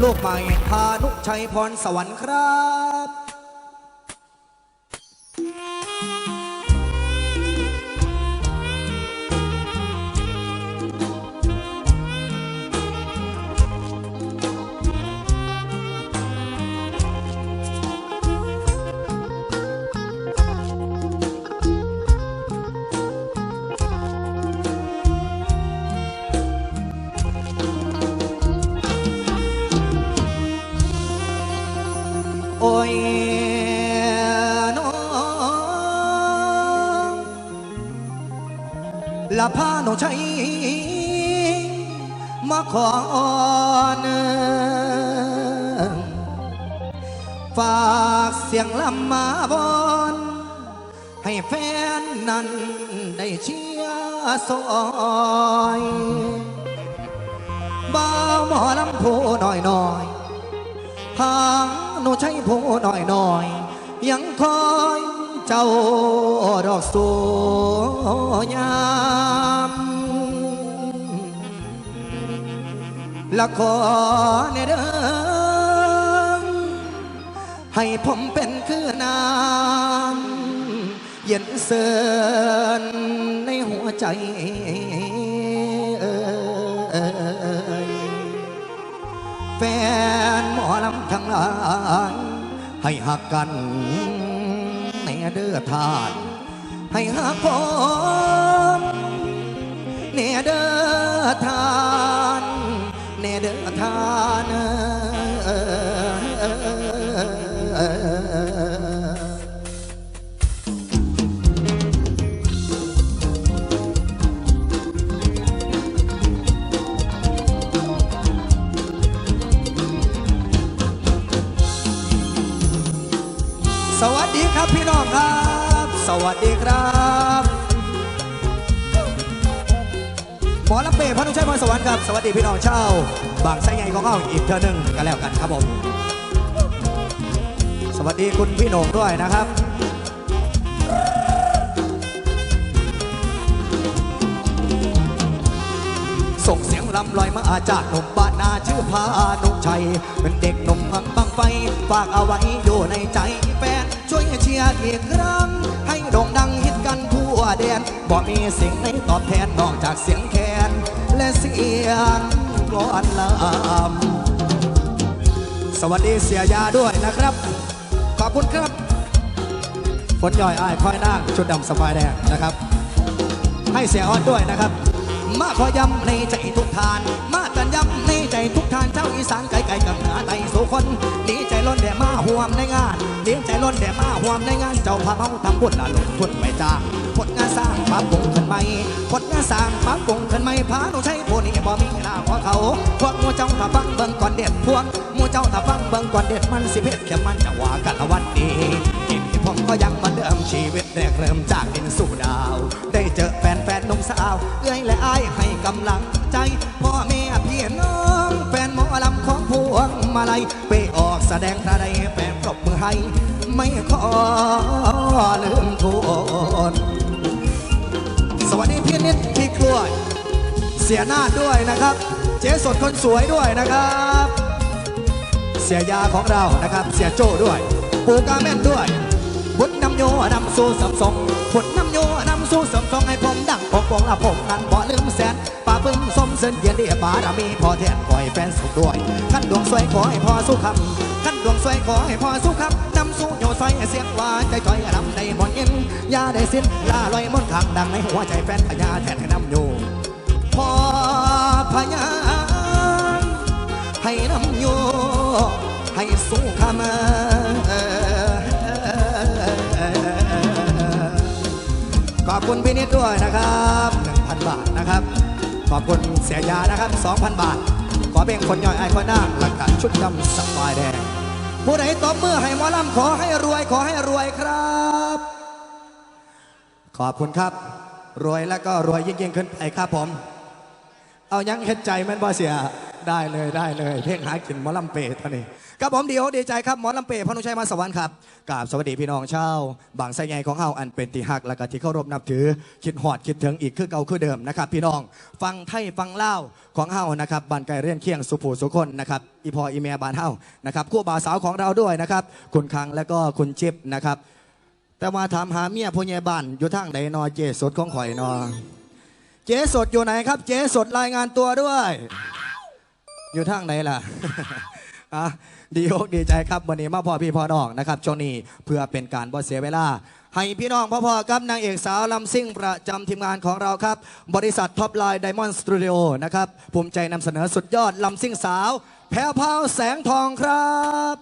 โลกใหม่พานุชัยพรสวรรค์ครับ ละพาใช้มาขอนฝากเสียงลำมาบอนให้แฟนนั้นได้เชียร์ซอยบ้าวหมอลำพูหน่อยหน่อยๆหางหนูใช้ผู้หน่อยหน่อยๆยังคอย เจ้าดอกสวยามละขอเนเด้อให้ผมเป็นคือน้ำเย็นเสินในหัวใจแฟนหมอลำทั้งหลายให้หักกัน เด้อทาน ให้หักผมเนเด้อทานเนเด้อทานเออ ครับพี่น้องครับ สวัสดีครับหมอลำเป้พระนุชัยพรสวรรค์ครับสวัสดีพี่น้องเช่าวบางไส้ใหญ่ของเขาอีกเท่านึงกันแล้วกันครับผม สวัสดีคุณพี่โหน่งด้วยนะครับส่งเสียงลำลอยมาอาจากหนุ่มบ้านนาชื่อพานุชัย เป็นเด็กหนุ่มพังบังไฟ ฝากเอาไว้อยู่ในใจแฟน ช่วยเชียร์อีกครั้ง ให้โด่งดังฮิตกันทั่วแดนบ่มีสิ่งไหนตอบแทนนอกจากเสียงแคนและเสียงกลอนลำสวัสดีเสียยาด้วยนะครับ ขอบคุณครับฝนย่อยอายคอยนั่งชุดดำสบายแดงนะครับ ให้เสียออดด้วยนะครับ มาขอย้ำในใจทุกทาน มากันย้ำในใจทุกทานเจ้าอีสานไกลไกลกับหนือไตสู่คน วมในงานดีใจล้นแด่มาหวมในงานเจ้าพาเมาทำบุญละลงทุนไม่จ้างผลงานสร้างปรับปงขึ้นใหม่ผลงานสร้างปรับปงขึ้นใหม่พาหนูใช้ผู้นี้บ่มีหน้าหัวเขาพวกมูเจ้าถ้าฟังเบิ่งก่อนเด็ดพวกมูเจ้าถ้าฟังเบิ่งก่อนเด็ดมันสิเพชรแค่มันจะว่ากันละวันดีกินผมก็ยังมาเดิมชีวิตแรกเริ่มจากดินสู่ดาว ได้เจอแฟนแฟนนุ่มสาวเอื้อยและอายให้กำลังใจพ่อแม่พี่น้องแฟนหมอลำของพวงมาลัยไปออกแสดงท่าใด ไทย ไม่ขอลืมทุนสวัสดีพี่นิดพี่กล้วย เสียหน้าด้วยนะครับ เจ๊สดคนสวยด้วยนะครับ เสียยาของเรานะครับ เสียโจ้ด้วย ปูกาแม่นด้วย บุญนำโยนำสู่สับสองบุญนำโยน ให้ผมดังปกปองละผมนั้นบ่ลืมแสนป่าปึ้งสมเส้นเยียนเดียบารมีพอแทนขอให้แฟนสุขด้วยขั้นดวงสวยขอให้พอสุขคำขั้นดวงสวยขอให้พอสุขคำนำสู่โยใส่เสียงหวานใจจอยรำได้หมดยินยาได้สิ้นลาลอยมนต์ขังดังในหัวใจแฟนพญาแทนให้นำอยู่พอพยานให้นำโย่ให้สู้ขม อบคุณพี่นิดด้วยนะครับ1,000 บาทนะครับ ขอบคุณเสียยานะครับ 2,000 บาท ขอเป็นคนย่อยไอคอนหน้าหลักฐานชุดดำสบายแดงผู้ใดตบมือให้หมอลำขอให้รวยขอให้รวยครับ ขอบคุณครับ รวยแล้วก็รวยยิ่งยิ่งขึ้นไปครับผม เอายังเห็ดใจแมันบ่เสียได้เลยได้เลย เพลงหากินหมอลำเปตอนนี้ กับผมดียวดีใจครับหมอลำเป้พนุชัยมาสวรรค์ครับกราบสวัสดีพี่น้องชาวบางไซไงของเฮาอันเป็นติหักและก็ที่เคารพนับถือ คิดหอดคิดถึงอีกคือเก่าคือเดิมนะครับ พี่น้องฟังไทยฟังเล่าของเฮานะครับบ้านไก่เรื่องเคียงสุภูสุคนนะครับอีพออีเมียบานเฮานะครับคู่บ่าวสาวของเราด้วยนะครับคุณคังและก็คุณจิบนะครับ แต่มาถามหาเมียพญาบานอยู่ทางไหนนอเจสดของข่อยนอเจสดอยู่ไหนครับ เจสดรายงานตัวด้วย อยู่ทางไหนล่ะ ดีอกดีใจครับวันนี้มาพ่อพี่พ่อน้องนะครับช่วงนี้เพื่อเป็นการบ่เสียเวลา ให้พี่น้องพ่อๆครับนางเอกสาวลำซิ่งประจำทีมงานของเราครับ บริษัทท็อปไลน์ไดมอนด์สตูดิโอนะครับ ภูมิใจนำเสนอสุดยอดลำซิ่งสาว แพ้วพาวแสงทองครับ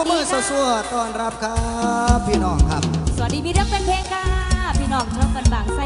ประมือสัวต้อนรับครับ พี่น้องครับ สวัสดีมีเรื่องเป็นเพลงค่ะ พี่น้องชอบกันบางไส้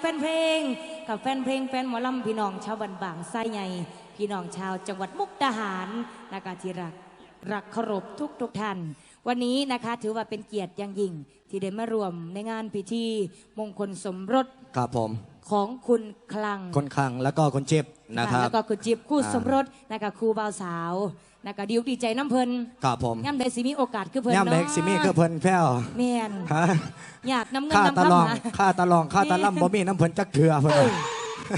แฟนเพลง กับแฟนเพลงแฟนหมอลำพี่น้องชาวบันบางไส้ใหญ่พี่น้องชาวจังหวัดมุกดาหารนะคะที่รักรักเคารพทุกทุกๆท่าน วันนี้นะคะถือว่าเป็นเกียรติอย่างยิ่ง ที่ได้มารวมในงานพิธีมงคลสมรสครับผมของคุณคลังคนคังแล้วก็คนเจ็บนะครับแล้วก็คุณจิ๊บคู่อ่าสมรสนะคะครูบ่าวสาว นะคะดิวดีใจน้ำเพลินครับผมย่ำได้สิมีโอกาสคือเพลินย่ำเล็กนาะสิมีคือเพิ่นแพ้วแม่นฮะอยากน้ำเงินค่าน้ำตะลองคำหาค่าตะลองค่าตะล่ำบ่มีน้ำเพิ่นจักเถื่อเพิ่นเออ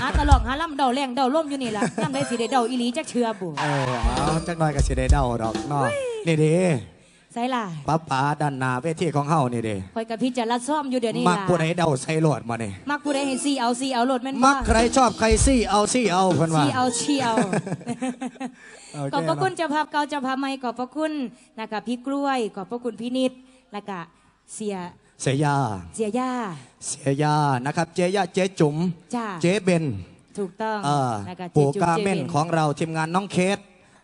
หาตะลองหาล่ำเดาแรงเดาล่มอยู่นี่ล่ะย่ำได้สิได้เดาอีหลีจักเชือบุเออเอาจักหน่อยก็สิได้เดาดอกเนาะนี่เด้ ใส่ล่ะป้าป๋าด้านหน้าเวทีของเฮานี่เด้คอยกับพี่จะรัดซ่อมอยู่เดี๋ยวนี้มักล่ะผู้ใดเดาใส่โหลดมานี่มักผู้ใดให้ซีเอาซีเอาโหลดแม่นมักใครชอบใครซี่เอาซี่เอาเพิ่นว่า ซีเอาชีเอาโอเคขอบพระคุณเนาะเจ้าภาพเก่าเจ้าภาพใหม่ขอบพระคุณนะคะพี่กล้วย ขอบพระคุณพี่นิดแล้วก็เสียเสียยา เสียย่าเสียยานะครับ เจยาเจจุ๋ม จ้าเจเบนถูกต้องเออนะคะปู่จจุ๊บกาจเม่นบของเราทีมงานน้องเคส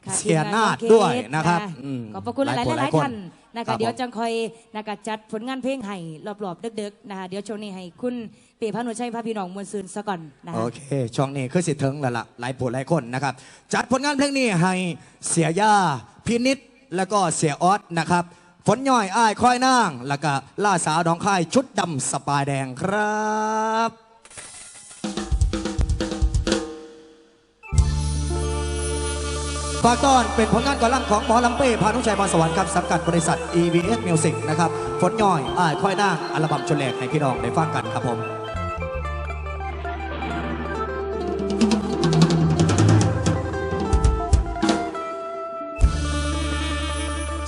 ค่ะเสียนาดทีมงด้วยองเคสนะครับะอืมขอบพระคุณหลายๆหคนลายคๆท่านนะครัคะบเดี๋ยวผมจังคอยนะคะจัดผลงานเพลงให้รอบๆดึกๆนะคะเดี๋ยวช่วงนี้ให้คุณเปียพานุชัยพาพี่น้องมวลซืนซะก่อนนะคะ โอเค ช่วงนี้คือสิถึงแล้วล่ะหลายผู้หลายคนนะครับ จัดผลงานเพลงนี้ให้เสียยาพินิษแล้วก็เสียออสนะครับ ฝนย่อยอ้ายคอยนาง แล้วก็ล่าสาวดองค่ายชุดดำสปายแดงครับ ฝากต้อนเป็นผลงานกอลัมน์ของหมอลำเป้พานุชัยพรสวรรค์ครับสังกัดบริษัท EVS Music นะครับฝนย่อยอ้ายค่อยนางอัลบั้มชุดแรกให้พี่น้องได้ฟังกันครับผม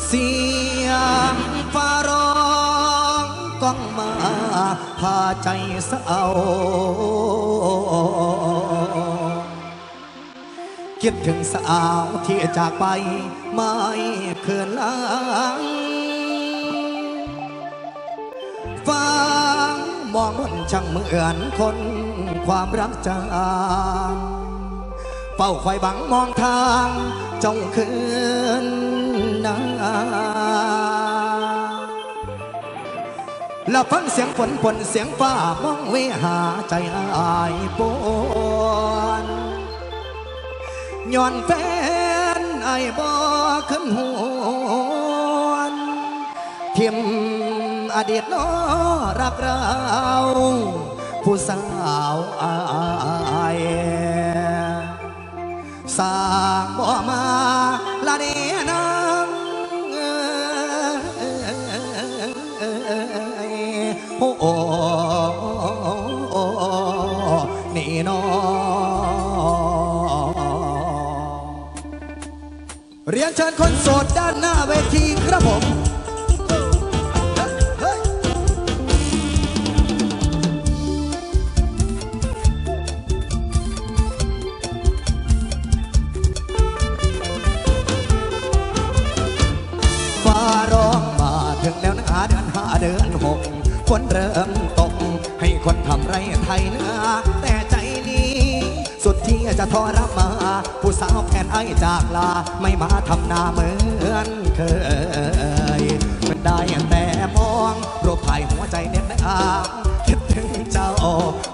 เสียงฟ้าร้องก้องมาพาใจเศร้า คิดถึงสาวที่จากไปไม่คืนลังฟังมองบนช่างเหมือนคนความรักจางเฝ้าคอยบังมองทางจ้องคืนนาแล้วฟังเสียงฝนฝนเสียงฟ้ามองเวหาใจอายปวน ย้อนแฟนไอ้บ่ขึ้นหวนทิมอดีตน้อรักเราผู้สาวอายสร้างบ่มาละเนน เรียนเชิญคนโสดด้านหน้าเวทีครับผมฟ้าร้องมาถึงแล้วนะเดือนห้าเดือนหกฝนเริ่มตก ให้คนทำไรไทยเนื้อแต่ใจนี้ สุดที่จะทรมา ผู้สาวแผนไอจากลา ไม่มาทำหน้าเหมือนเคย มันได้แต่มองรูปถ่ายหัวใจเน็บในอ่างคิดถึงเจ้า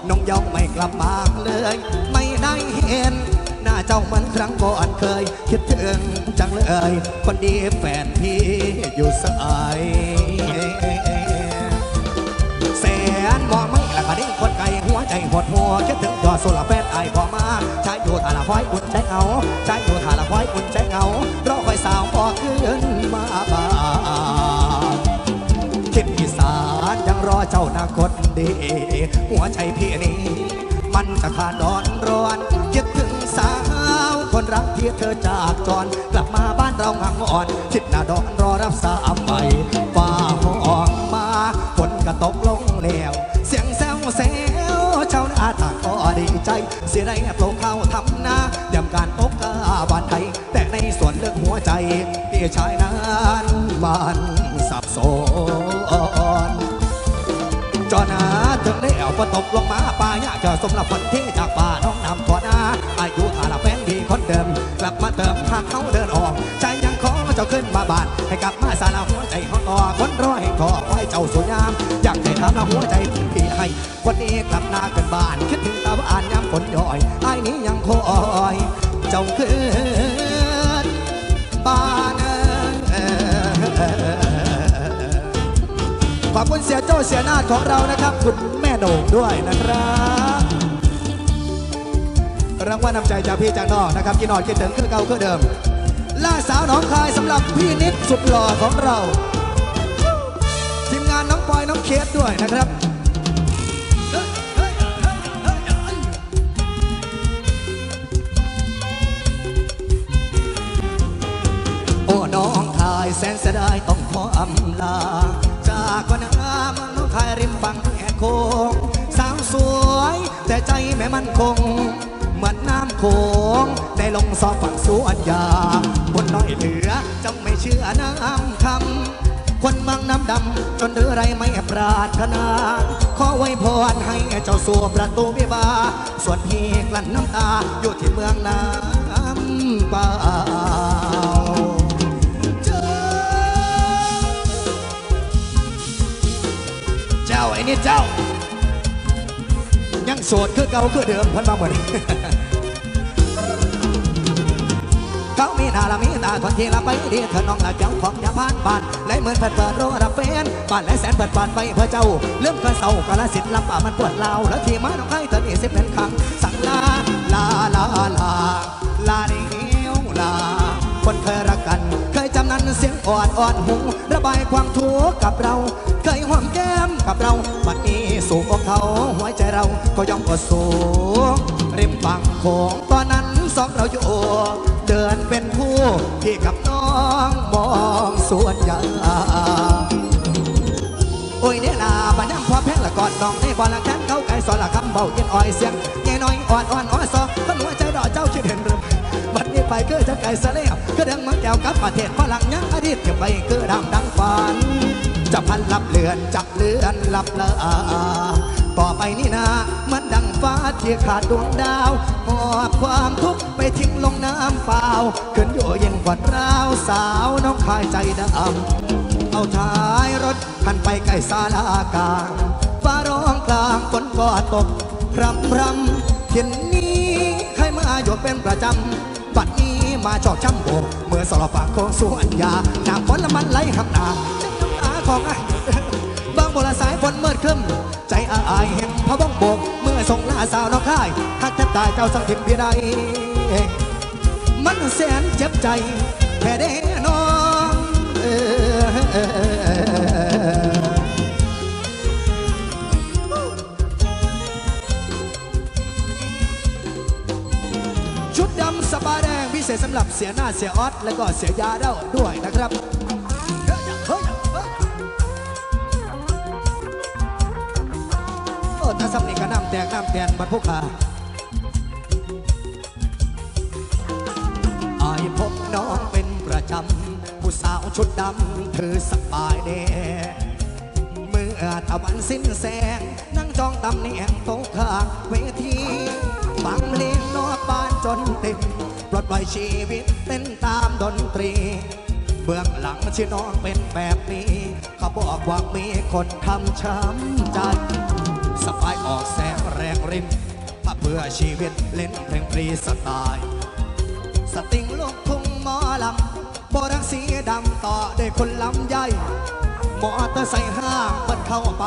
น้องยองไม่กลับมาเลย ไม่ได้เห็น หน้าเจ้าเหมือนครั้งก่อนเคย คิดถึงจังเลย คนดีแฟนพี่อยู่สาย ดหัวคิดถึงยอดสุรแฟนไอายพอมาใช้อยู่ทาละคอยอุ่นใจเอาใช้อยู่ทาละคอยอุ่นใจเอารอคอยสาวพอขึ้นมาบ้าคิดอีสานยังรอเจ้านาคตดี หัวใจพี่นี้ มันจะขาดดอนร้อนคิดถึงสาวคนรักที่เธอจากจร กลับมาบ้านเรางางอ่อนคิดหน้าดอนรอรับสาวไป ได้ปลูกข้าวทำนาเดียมการพบกาบานไทยแต่ในส่วนเลือกหัวใจพี่ชายนั้นมันสับสนจอนาถึงได้เอาฝนตกลงมาป่ายาเจอสมรับฝนที่จากป่าน้องนำขอนาอายุฐานะแฟนดีคนเดิม กลับมาเติมหากเขาเดินออก ใจยังขอเจ้าขึ้นมาบานให้กลับมาสาราหัวใจห้องต่อคนร้อยขอให้เจ้าสวยงาม อยากได้ถามหาหัวใจพี่ให้วันนี้กลับหน้ากันบ้านคิดถึง ตาบ้านย่อยไอ้ายนี้ยังคอยเจ้าคืนบ้านเอ่ยขอบคุณเสียโจ้เสียนาดของเรานะครับ คุณแม่โหน่งด้วยนะครับรางวัลนำใจจากพี่จากน้องนะครับกินหอดคิดถึงคือเก่าคือเดิมล่าสาวน้องคายสำหรับพี่นิดสุดหล่อของเรา ทีมงานน้องปอยน้องเคสด้วยนะครับายแสนเสียดายต้องขออำลา จากวันนาเมืองน้องคายริมฝั่งแห่โคงสาวสวย แต่ใจแม่มันคง เหมือนน้ำโขงได้ลงสอบฝั่งสวนยาบนน้อยเหลือจำไม่เชื่อน้ำคำคนมังน้ำดำ จนเรือไรไม่ปราถนา ขอไว้พรให้เจ้าสู่ประตูวิบา ส่วนพี่กลั้นน้ำตาอยู่ที่เมืองน้ำเปล่า เจ้เจ้า ยังโสดคือเก่าคือเดิมพันมาเหมือนเขามีหน้าละมีตาคนที่ละไปดีเธอน้องละเจ้าของยาพานบ้านไหลเหมือนเปิดเปิดโรรับเป็นบ้านไหลแสนเปิดปานไปเพื่อเจ้าเรื่องกระเศร้ากระสิทธิ์ลำป่ามันปวดเล่าแล้วที่มาน้องให้เธอนี่สิเป็นครั้งสั่งลาลาลาลาลาเดียวลา คนเคยรักกัน เคยจำนั้นเสียงอ่อนอ่อนหูระบายความทุกข์กับเรา เคยหอมแก้ กับเราบัดนี้สู่อกเขาหัวใจเราก็ย่อมอดสูงริมฝั่งโขงตอนนั้นสองเราอยู่ เดินเป็นคู่พี่กับน้องมองสวนยางโอ้ยเนี่ยนาบันยังพอแพ้ละก่อนน้องในบอลละแค้นเขาไก่สอนละคำเบาเย็นอ่อยเสียงใหญ่น้อยอ่อนอ่อนอ่อนซอคนหัวใจรอเจ้าคิดเห็นเรื่องบัดนี้ไปคือจะไก่สะเลี้ยวคือเดังมืองแก้วกับประเทศฝรั่งยังอดีตเก็บไปคือดำดังฝัน จะพันลับเลือนจับเลือนลับเลอาต่อไปนี่นะเหมันดังฟ้าที่ขาดดวงดาวหอบความทุกข์ไปทิ้งลงน้ำเปล่าขึ้นอยู่ยิ่งกว่าเราวสาวน้องคายใจดำเอาท้ายรถคันไปใกล้ศาลากลางฟ้าร้องกลางฝนก็ตกพรำพรำเที่ยนนี้ใครมาหยดเป็นประจำบัดนี้มาจอกช้ำโบกเมื่อสลบฝากของสวนยาน้ำฝนละมันไหลหักนา ของไอ้บางโบราณสายฝนเมื่อครึ้มใจอาอายเห็นพระบ้องโบกเมื่อส่งลาสาวน้องค่ายหักแทบตายเจ้าสังทิมเพียใดมันแสนเจ็บใจแค่ได้น้องเออชุดดำสบาแดงพิเศษสำหรับเสียหน้าเสียออสแล้วก็เสียยาเด้าด้วยนะครับาสำนีก็น้ำแตกน้ำแตนบัดพวกขาอายพบน้องเป็นประจำ ผู้สาวชุดดำเธอสบายแน่เมื่อตะวันสิ้นแสง นั่งจองตำแหน่งโต๊ะข้างเวทีฟังเพลงนอกบ้านจนเต็มปลดปล่อยชีวิตเต้นตามดนตรี เบื้องหลังที่น้องเป็นแบบนี้ เขาบอกว่ามีคนทำช้ำใจายออกแสงแรงริมมาเพื่อชีวิตเล่นเพลงฟรีสไตล์ สติงลูกทุ่งหมอลำโบรักสีดำต่อด้วยคนลำใหญ่มอเตอร์ไซค์ห้างมันเข้าไป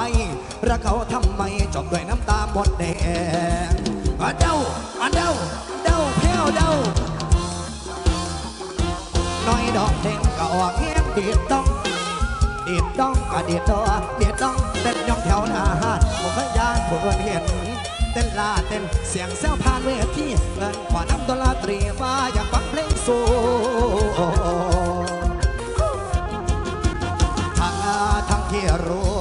รักเขาทำไมจบด้วยน้ำตาหมดแดงอะเด้าอะเด้าเด้าแพ้วเด้าน้อยดอกเด้งก็ออกเงี้ยดีดต้อง องก็ดีดดอกดียดต้องเต้นย่องแถวหน้าห้านผมพยานผู้คนเห็น เต้นลาเต้นเสียงแซวผ่านเวทีเงินขวาน้ำดนลาตรีว่าอยากฟังเพลงสู้ทั้งทั้งที่รู้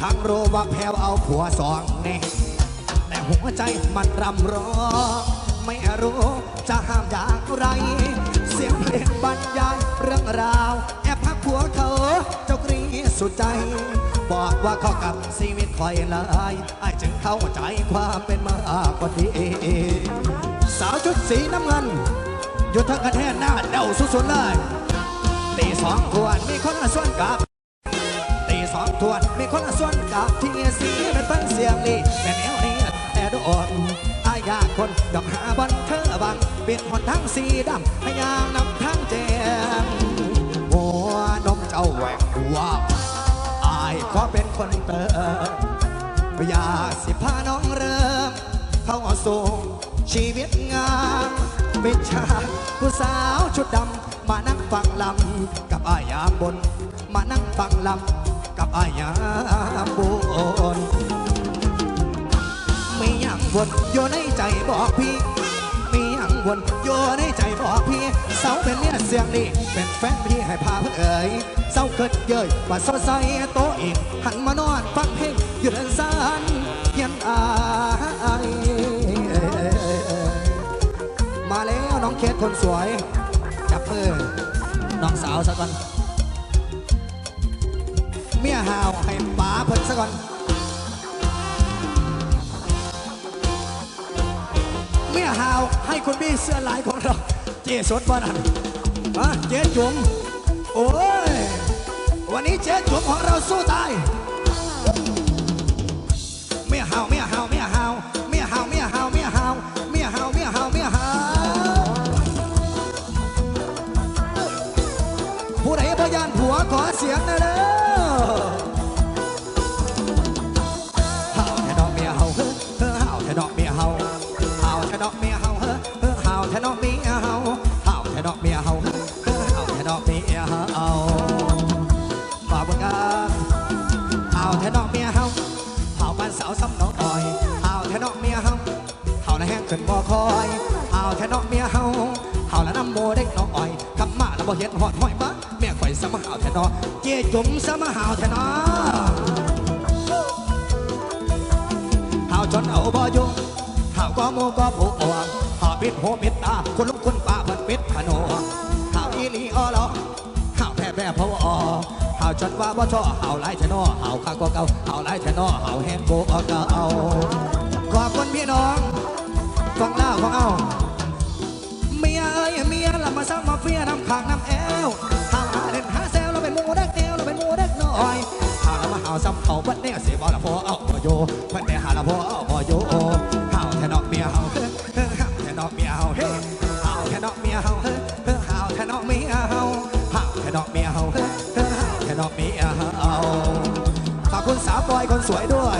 ทั้งรู้ว่าแพวเอาผัวสองนี่แต่หัวใจมันรำร้องไม่รู้จะห้ามอย่างไร เสียงเพลงบรรยายเรื่องราว สุดใจ บอกว่าเขากับชีวิตคอยลายไอ้จึงเข้าใจความเป็นมากกว่าดีสาวชุดสีน้ำเงินอยู่ทางกันแทนหน้าเดาสุดๆเลยตีสองควรมีคนมาส่วนกับตีสองทวนมีคนละส่วนกับที่สีเป็นเพิ่นเสียงดีแต่แนวนี้แต่โดนอายาคนดอกหาบันเธอบังเปลี่ยนหนทั้งสีดำให้ยางนำทั้งแจงหัวนมเจ้าแหวกว่าอายขอเป็น คนเติมอยากสิพาน้องเริ่ม เข้าสู่ชีวิตงานปิดฉากผู้สาวชุดดำมานั่งฟังลำกับอายามบน มานั่งฟังลำกับอายามบนมีอย่างวนอยู่ในใจบอกพี่ วนอยู่ในใจบอกพี่เสาเป็นเมียเสียงดีเป็นแฟนพี่ให้พาเพื่อเอ่ยเศร้าเกิดเย้ยว่าสดใสโตอีกหันมานอนฟังเพลงอยู่ดินสานเพียนอายมาแล้วน้องเคสคนสวย จับมือน้องสาวซะก่อนเมียหาวให้ป๋าเพิ่นซะก่อน มียหาวให้คุณพี่เสื้อลายของเรา เจสดบ้านันฮะเจ๊จุ๋มโอ้ยวันนี้เจ๊จุ๋มของเราสู้ตาย บ่เห็นหอดห้อยมาเมียข่อยสมหาวแทนอเจี๊ยจุ๋มสมหาวแทนอหาวจนเอาบ่อยู่หาวก็โมก็ผู้อ่วงหาวปิดหูปิดตาคุณลุงคุณป้าเพิ่นปิดผนวงหาวอีลีอ้อลอหาวแพ้แพ้พะวอหาวจนว่าบ่ชอหาวหลายชะนอหาวข้างก็เก่าหาวหลายชะนอหาวแห้งโกเอเก่าขอบคุณพี่น้องฟังเล่าฟังเอา เมียละมาซ้ำมาเฟียน้ำขางน้ำแอวหาวหาเล่นหาแซวเราเป็นมูเด็กแนวเราเป็นมูเด็กน้อยหาวแล้วมาหาซ้ำเขาบัดเนี่ยเสียบอละพอเอาบ่โยเพิ่นได้หาละพอเอาบ่โยหาแทนอกเมียเฮาเฮ้อเฮ้อหาแทนอกเมียเฮาเฮ้หาแทนอกเมียเฮาเฮ้อเฮ้อหาแทนอกเมียเฮาหาแทนอกเมียเฮาเฮ้หาแทนอกเมียเฮาขอบคุณสาวบอยคนสวยด้วย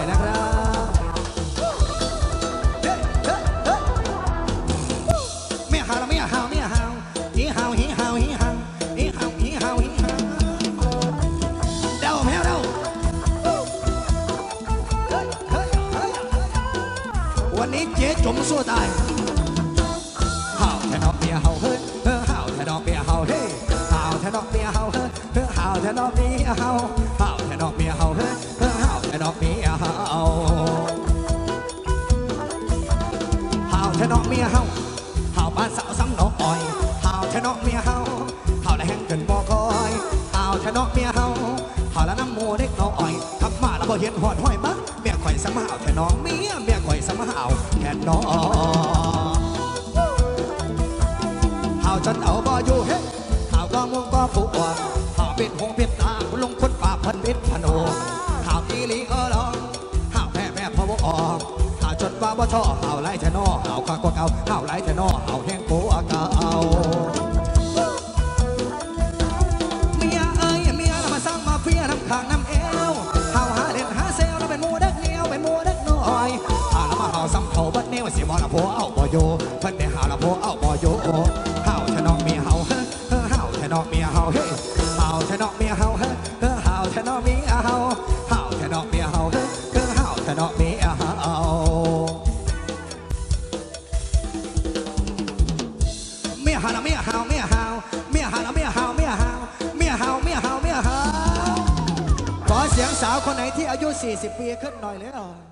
วันนี้เจ๊จุ๋มสู้ตายหาวแทนอกเมียหาวเฮ้ยเฮาวแทนอกเมียหาวเฮ้ยหาวแทนอกเมียหาวเฮ้ยเฮาวแทนอกเมียหาวหาวแทนอกเมียหาวเฮ้ยเฮาวแทนอกเมียหาวหาวแทนอกเมียเฮาหาวบ้านสาวซ้ำน้องอ่อยหาวแทนอกเมียเฮาหาวและแห้งเกินบ่คอยหาวแทนอกเมียเฮาหาวและน้ำโมเด็กน้องอ่อยขับมาแล้วบ่เห็นหอดห้อยบักเมียข่อยสมหาวแทนองเมียเมีย ข่อยสมหาแทนน้องหาจนเอาบ่อยู่เฮ้หาวก็มุงก็ผู้อ่วงหาวปิดหูปิดตาคุณลงคุณป้าพันเปิดพะโนหาวอีหลีเออลองห่าวแพ้แพ้พะวออกห่าวจนว่าบ่ชอบห่าวไล่ชะนอห่าวข้ากว่าเก่าห่าวไล่ชะนอห่าวแห้งโกว่าเก่า เขาบัดเนวสิบ่ละโพเอาบ่โยเพิ่นได้หาละโพเอาบ่โยห่าวชะนอเมียห่าเฮ้อเฮาวชะนอเมียห่าเฮ้ห่าวชะนอเมียห่าเฮ้อเฮาวชะนอเมียห่าวห่าวชะนอเมียห่าเฮ้อเฮาวชะนอเมียห่าเมียหาละเมียหาเมียหาเมียหาละเมียหาเมียหาเมียหาเมียหาเมียหาขอเสียงสาวคนไหนที่อายุ 40 ปีขึ้นหน่อยเลยอะ